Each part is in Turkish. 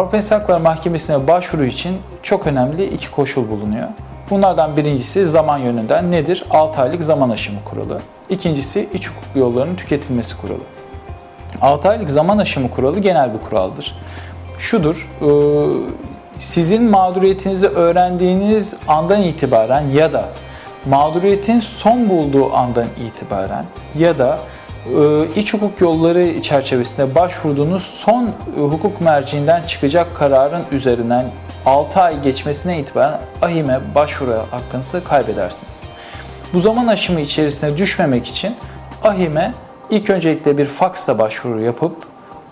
Avrupa İnsan Hakları Mahkemesi'ne başvuru için çok önemli iki koşul bulunuyor. Bunlardan birincisi zaman yönünden nedir? 6 aylık zaman aşımı kuralı. İkincisi iç hukuk yollarının tüketilmesi kuralı. 6 aylık zaman aşımı kuralı genel bir kuraldır. Şudur, e, sizin mağduriyetinizi öğrendiğiniz andan itibaren ya da mağduriyetin son bulduğu andan itibaren ya da iç hukuk yolları çerçevesinde başvurduğunuz son e, hukuk merciinden çıkacak kararın üzerinden 6 ay geçmesine itibaren ahime başvuru hakkınızı kaybedersiniz. Bu zaman aşımı içerisine düşmemek için ahime ilk öncelikle bir faksla başvuru yapıp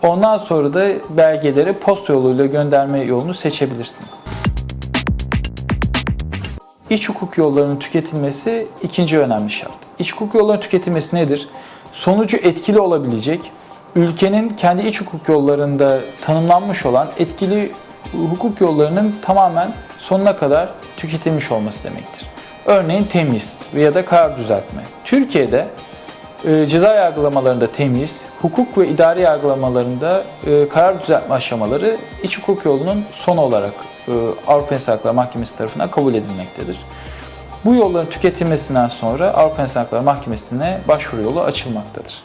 ondan sonra da belgeleri posta yoluyla gönderme yolunu seçebilirsiniz. İç hukuk yollarının tüketilmesi ikinci önemli şart. İç hukuk yollarının tüketilmesi nedir? Sonucu etkili olabilecek, ülkenin kendi iç hukuk yollarında tanımlanmış olan etkili hukuk yollarının tamamen sonuna kadar tüketilmiş olması demektir. Örneğin temyiz ya da karar düzeltme. Türkiye'de e, ceza yargılamalarında temyiz, hukuk ve idari yargılamalarında e, karar düzeltme aşamaları iç hukuk yolunun sonu olarak e, Avrupa İnsan Hakları Mahkemesi tarafından kabul edilmektedir. Bu yolların tüketilmesinden sonra Avrupa İnsan Hakları Mahkemesi'ne başvuru yolu açılmaktadır.